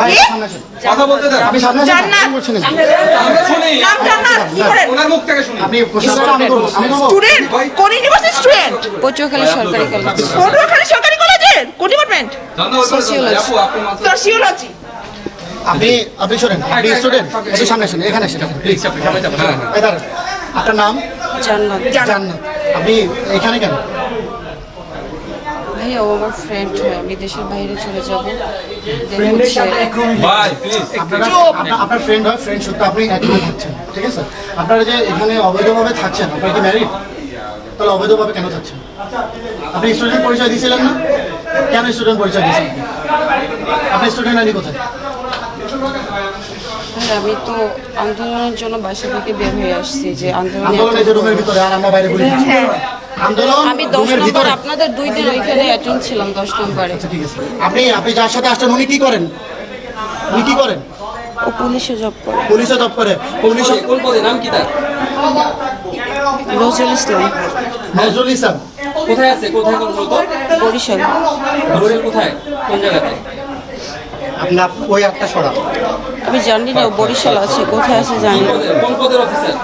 ভাই, সামনে আসেন। কথা বলতে দেন। আপনি সামনে আসেন, জান্নাত। বলছেন এখানে? শুনি। নাম জান্নাত কি করেন? ওনার মুখ থেকে শুনি। আপনি প্রশ্ন আমি করব, আমি করব। স্টুডেন্ট কোন ইউনিভার্সিটি স্টুডেন্ট পটুয়াখালী সরকারি কলেজ। পটুয়াখালী সরকারি কলেজের? কোন ডিপার্টমেন্ট Sociology. আপু আপনি মাত্র সোশিওলজি আপনি আপনি শোনেন আপনি স্টুডেন্ট একটু সামনে আসেন এখানে আসেন প্লিজ হ্যাঁ। আপনার নাম? জান্নাত। জান্নাত। আপনি এখানে কেন? ও আমার ফ্রেন্ড হয় আমি দেশের বাইরে চলে যাব। ভাই প্লিজ আপনারা আপনার- ফ্রেন্ড হয় ফ্রেন্ড সত্য আপনি থাকছেন ঠিক আছে? আপনারা যে এখানে অবৈধভাবে থাকছেন আপনারা কি ম্যারিড তাহলে অবৈধভাবে কেন থাকছেন? আপনি স্টুডেন্ট পরিচয় দিয়েছিলেন না? কেন স্টুডেন্ট পরিচয় দিয়েছিলেন আপনি স্টুডেন্ট আইডি কোথায়? আমি তো আন্দোলনের জন্য বাসা থেকে বের হয়ে আসছি যে আন্দোলনে আন্দোলনের ভিতরে আর আমরা বাইরে ঘুরে আমি দশ নম্বর আপনাদের দুই দিন ওইখানে অ্যাটেন্ড ছিলাম দশ নম্বরে। আপনি আপনি যার সাথে আসছেন উনি কি করেন? উনি কি করেন? ও পুলিশে জব করে। পুলিশে জব করে। পুলিশে কোন পদে? নাম কি তার? নজরুল ইসলাম। নজরুল ইসলাম। কোথায় আছে? কোথায় কর্মরত বরিশাল। বরিশাল কোথায়? কোন জায়গাতে? আপনার ওই একটা সরা আমি জানি না ও বরিশাল আছে কোথায় আছে জানি না। কোন পদের অফিসার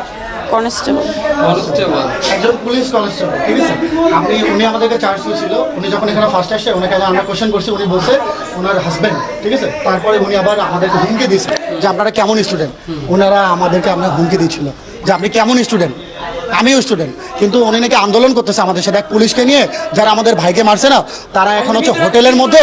কনস্টেবল। কনস্টেবল। একজন পুলিশ কনস্টেবল ঠিক আছে? আপনি উনি আমাদেরকে চার্জ ছিল উনি যখন এখানে ফার্স্ট আসছে ওনাকে আমরা কোশ্চেন করছি উনি বলছে ওনার হাজব্যান্ড ঠিক আছে? তারপরে উনি আবার আমাদেরকে হুমকি দিয়েছে যে আপনারা কেমন স্টুডেন্ট ওনারা আমাদেরকে আপনার হুমকি দিচ্ছিল যে আপনি কেমন স্টুডেন্ট আমিও স্টুডেন্ট কিন্তু উনি নাকি আন্দোলন করতেছে আমাদের সাথে। এক পুলিশকে নিয়ে যারা আমাদের ভাইকে মারছে না তারা এখন হচ্ছে হোটেলের মধ্যে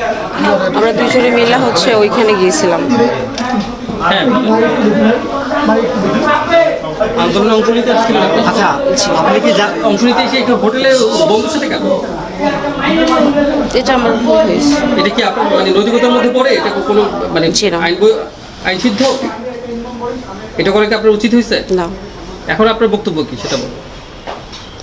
আমরা দুজনে মিলে হচ্ছে ওইখানে গিয়েছিলাম। আন্দোলনে অংশ নিতে আসছিলেন আচ্ছা আপনি কি অংশ নিতে এসে একটু হোটেলে বন্ধুর সাথে কেন? এটা আমার ভুল হয়েছে। এটা কি আপনার মানে নৈতিকতার মধ্যে পড়ে? এটা কোনো মানে আইন বই- আইন সিদ্ধ? এটা করে কি আপনার উচিত হয়েছে? না। এখন আপনার বক্তব্য কি সেটা বলুন।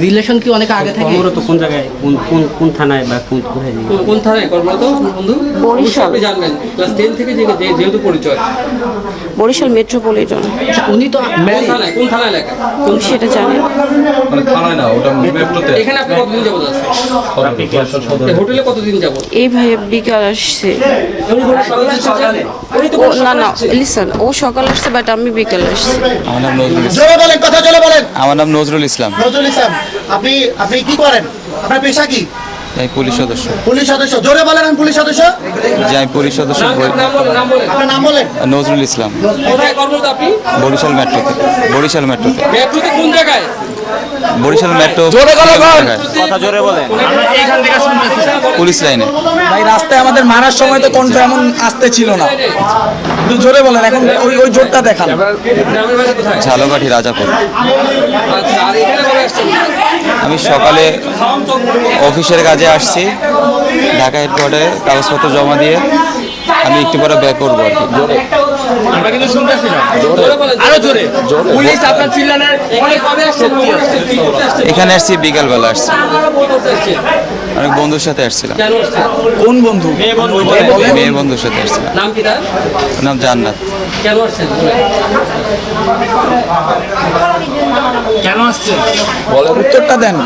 রিলেশন কি অনেক আগে থেকে? কর্মরত কোন জায়গায়? কোন কোন কোন থানায় বা কোন কোথায় কোন- কোন থানায়? কর্মরত? বন্ধু? বরিশাল। আপনি জানবেন। ক্লাস টেন থেকে যে যে- যেহেতু পরিচয়। বরিশাল মেট্রোপলিটন। উনি তো কোন। থানায়? কোন থানায় লেখা? তুমি সেটা জানি না। মানে থানায় না ওটা মেট্রোতে। এখানে আপনি কতদিন যাবত আছেন? হোটেলে কতদিন যাবত? এই ভাই বিকাল আসছে। ও না না লিসন ও সকাল আসছে বাট আমি বিকাল আসছি। আমার নাম নজরুল ইসলাম। জোরে বলেন কথা জোরে বলেন। আমার নাম নজরুল ইসলাম। নজরুল ইসলাম। আপনি আপনি কি করেন? আপনার পেশা কি? আমি পুলিশ সদস্য। পুলিশ সদস্য। জোরে বলেন আমি পুলিশ সদস্য। জি আমি পুলিশ সদস্য। আপনার নাম বলেন। নজরুল ইসলাম। কোথায় কর্মরত আপনি? বরিশাল মেট্রোতে। বরিশাল মেট্রোতে। মেট্রোতে কোন জায়গায়? বরিশাল মেট্রো কথা জোরে বলেন পুলিশ লাইনে। ভাই রাস্তায় আমাদের মারার সময় তো কণ্ঠ এমন আসতে ছিল না। একটু জোরে বলেন এখন ওই ওই জোরটা দেখান। ঝালকাঠি রাজাপুর। আচ্ছা আমি সকালে অফিসের কাজে আসছি ঢাকা হেডকোয়ার্টারে কাগজপত্র জমা দিয়ে আমি একটু পরে ব্যাক করব আর কি। আমরা কিন্তু শুনতেছি না। আরও জোরে। পুলিশ আপনার চিল্লানের এখানে কবে আসছে এখানে আসছি বিকালবেলা আসছি। অনেক বন্ধুর সাথে আসছিলাম। কোন বন্ধু? মেয়ের বন্ধুর সাথে আসছিলাম। নাম কি তার? নাম জান্নাত। কেন আসছেন? কেন আসছে? উত্তরটা দেন।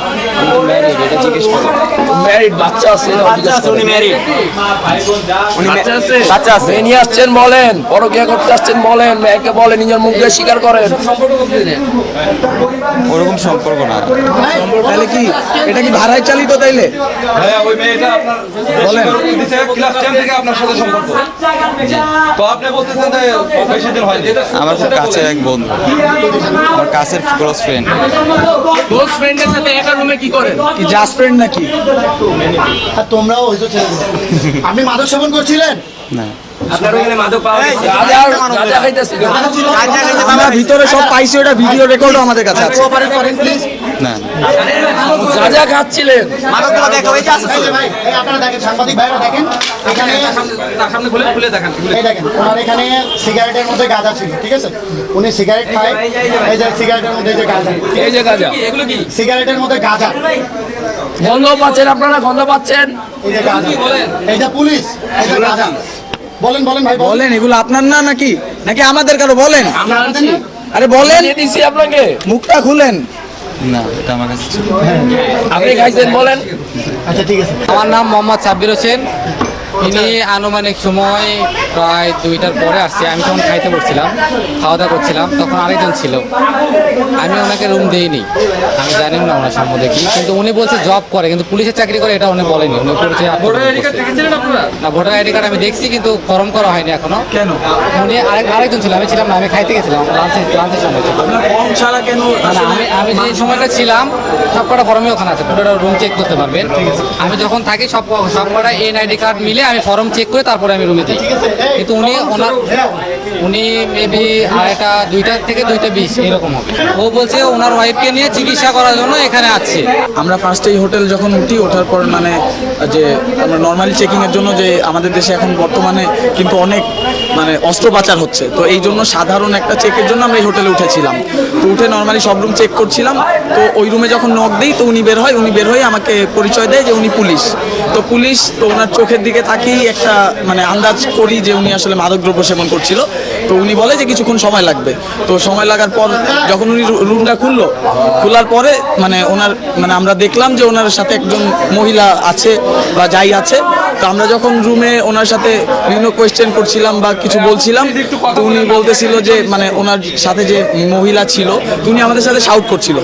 ম্যারিড বাচ্চা আছে বাচ্চা আছে উনি ম্যারিড বাচ্চা আছে? বাচ্চা আছে। নিয়ে আসছেন বলেন পরকিয়া করতে আসছেন বলেন মেয়েকে বলেন নিজের মুখ দিয়ে স্বীকার করেন। ওরকম সম্পর্ক না। তাহলে কি এটা কি ভাড়ায় চালিত তাইলে? হ্যাঁ ওই মেয়েটা আপনার বলেন। ক্লাস 10 থেকে আপনার সাথে সম্পর্ক। তো আপনি বলতেছেন যে বেশি দিন হয়নি। আমার খুব কাছের এক বন্ধু। আমার কাছের ক্লোজ ফ্রেন্ড। ক্লোজ ফ্রেন্ডের সাথে একা রুমে কি করেন? কি জাস্ট ফ্রেন্ড নাকি? আর তোমরাও হয়েছো ছেলে আপনি মাদক সেবন করছিলেন? না। আপনার ওখানে মাদক পাওয়া গেছে? গাঁজা খাইতেছি আমরা ভিতরে সব পাইছি ওটা ভিডিও রেকর্ড আমাদের কাছে আছে। করেন প্লিজ না। গাঁজা খাচ্ছিলেন এই যে ভাই এই আপনারা দেখেন সাংবাদিক ভাইরা দেখেন এখানে তার সামনে খুলে খুলে দেখান এই দেখেন ওনার এখানে সিগারেটের মধ্যে গাঁজা ছিল ঠিক আছে? উনি সিগারেট খায় এই যে সিগারেটের মধ্যে যে গাঁজা। এই যে গাঁজা। সিগারেটের মধ্যে গাঁজা। গন্ধ পাচ্ছেন আপনারা গন্ধ পাচ্ছেন? এই যে গাঁজা। এই যে পুলিশ এই যে গাঁজা। বলেন বলেন ভাই বলেন। বলেন এগুলো আপনার না নাকি? নাকি আমাদের কারও? বলেন। আরে বলেন। আপনাকে। মুখটা খুলেন। না এটা আমার কাছে আপনি খাইছেন বলেন। আচ্ছা ঠিক আছে। আমার নাম মোহাম্মদ সাব্বির হোসেন। ইনি আনুমানিক সময় প্রায় দুইটার পরে আসছে। আমি তখন খাইতে বসছিলাম খাওয়া দাওয়া করছিলাম। তখন আরেকজন ছিল। আমি ওনাকে রুম দিইনি। আমি জানি না ওনার সম্বন্ধে কি কিন্তু উনি বলছে জব করে কিন্তু পুলিশের চাকরি করে এটা উনি বলেনি। উনি বলছে না ভোটার আইডি কার্ড আমি দেখছি কিন্তু ফর্ম করা হয়নি এখনও। কেন? উনি আরেক আরেকজন ছিল আমি ছিলাম না আমি খাইতে গেছিলাম। লাঞ্চে লাঞ্চের সময় আমি আমি যে সময়টা ছিলাম সব কটা ফর্মে ওখানে আছে। পুরোটা রুম চেক করতে পারবেন। আমি যখন থাকি সব সব কটা এনআইডি কার্ড মিলে আমি ফর্ম চেক করে তারপরে আমি রুমে দিই কিন্তু উনি ওনার উনি মেবি আড়াইটা দুইটা থেকে দুইটা বিশ এরকম হবে। ও বলছে ওনার ওয়াইফকে নিয়ে চিকিৎসা করার জন্য এখানে আসছে আমরা ফার্স্টে এই হোটেল যখন উঠি ওঠার পর মানে যে আমরা নর্মালি চেকিংয়ের জন্য যে আমাদের দেশে এখন বর্তমানে কিন্তু অনেক মানে অস্ত্র পাচার হচ্ছে। তো এই জন্য সাধারণ একটা চেকের জন্য আমরা এই হোটেলে উঠেছিলাম। তো উঠে নর্মালি সব রুম চেক করছিলাম। তো ওই রুমে যখন নক দিই, তো উনি বের হয়, উনি বের হয়ে আমাকে পরিচয় দেয় যে উনি পুলিশ। তো পুলিশ তো ওনার চোখের দিকে তাকিয়েই একটা মানে আন্দাজ করি যে উনি আসলে মাদকদ্রব্য সেবন করছিল। তো উনি বলে যে কিছুক্ষণ সময় লাগবে। তো সময় লাগার পর যখন উনি রুমটা খুললো, খোলার পরে মানে ওনার মানে আমরা দেখলাম যে ওনার সাথে একজন মহিলা আছে বা যাই আছে। তো আমরা যখন রুমে ওনার সাথে বিভিন্ন কোয়েশ্চেন করছিলাম বা কিছু বলছিলাম, তো উনি বলতেছিল যে মানে ওনার সাথে যে মহিলা ছিল উনি আমাদের সাথে শাউট করছিল।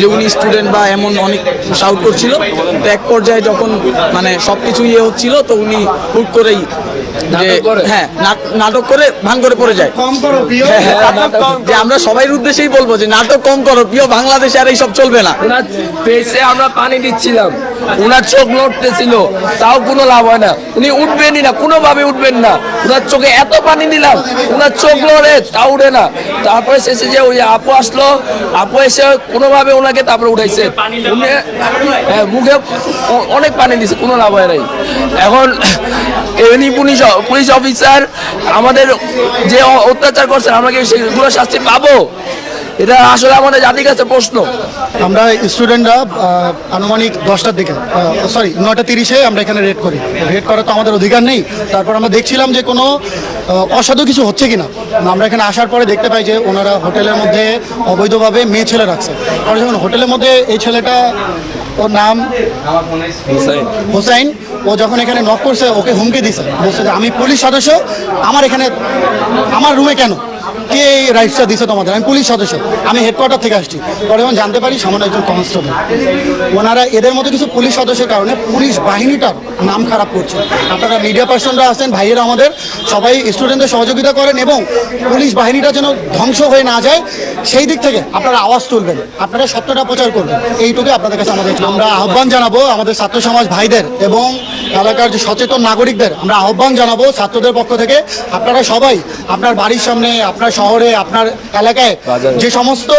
যে উনি স্টুডেন্ট বা এমন অনেক শাউট করছিল। তো এক পর্যায়ে যখন মানে সব কিছু ইয়ে হচ্ছিল, তো উনি হুট করেই? হ্যাঁ নাটক করে। ভাঙ করে পড়ে যায়। কম করো প্রিয়। হ্যাঁ, হ্যাঁ, যে আমরা সবাই উদ্দেশ্যেই বলব যে নাটক কম করো প্রিয় বাংলাদেশে আর এইসব চলবে না। পেছে আমরা পানি দিচ্ছিলাম। ওনার চোখ লড়তেছিল তাও কোনো লাভ হয় না। উনি উঠবেনই না, কোনোভাবে উঠবেন না। ওনার চোখে এত পানি দিলাম উনার চোখ লড়ে তা উঠে না। তারপরে শেষে যে ওই আপু আসলো, আপু এসে কোনোভাবে ওনাকে তারপরে উঠাইছে। উনি হ্যাঁ মুখে অনেক পানি দিছে, কোনো লাভ হয় নাই। এখন এমনি পুলিশ পুলিশ অফিসার আমাদের যে অত্যাচার করছে, আমরা কি সেগুলো শাস্তি পাবো? এটা আসলে আমাদের জাতির কাছে প্রশ্ন। আমরা স্টুডেন্টরা আনুমানিক দশটার দিকে সরি নটা তিরিশে আমরা এখানে রেড করি। রেড করার তো আমাদের অধিকার নেই। তারপর আমরা দেখছিলাম যে কোনো অসাধু কিছু হচ্ছে কিনা। আমরা এখানে আসার পরে দেখতে পাই যে ওনারা হোটেলের মধ্যে অবৈধভাবে মেয়ে ছেলে রাখছে। আর যখন হোটেলের মধ্যে এই ছেলেটা ওর নাম হোসাইন। ও যখন এখানে নক করছে ওকে হুমকি দিছে। বলছে যে আমি পুলিশ সদস্য আমার এখানে আমার রুমে কেন? কে এই রাইটসটা দিছে তোমাদের? আমি পুলিশ সদস্য, আমি হেডকোয়ার্টার থেকে আসছি। পরে যখন জানতে পারি সামান্য একজন কনস্টেবল ওনারা এদের মতো কিছু পুলিশ সদস্যের কারণে পুলিশ বাহিনীটার নাম খারাপ করছে। আপনারা মিডিয়া পার্সনরা আছেন, ভাইয়েরা আমাদের, সবাই স্টুডেন্টদের সহযোগিতা করেন এবং পুলিশ বাহিনীটা যেন ধ্বংস হয়ে না যায়, সেই দিক থেকে আপনারা আওয়াজ তুলবেন। আপনারা সত্যটা প্রচার করবেন। এইটুকু আপনাদের কাছে আমাদের আমরা আহ্বান জানাব আমাদের ছাত্র সমাজ ভাইদের এবং এলাকার যে সচেতন নাগরিকদের, আমরা আহ্বান জানাব ছাত্রদের পক্ষ থেকে। আপনারা সবাই, আপনার বাড়ির সামনে, আপনার শহরে আপনার এলাকায় যে সমস্ত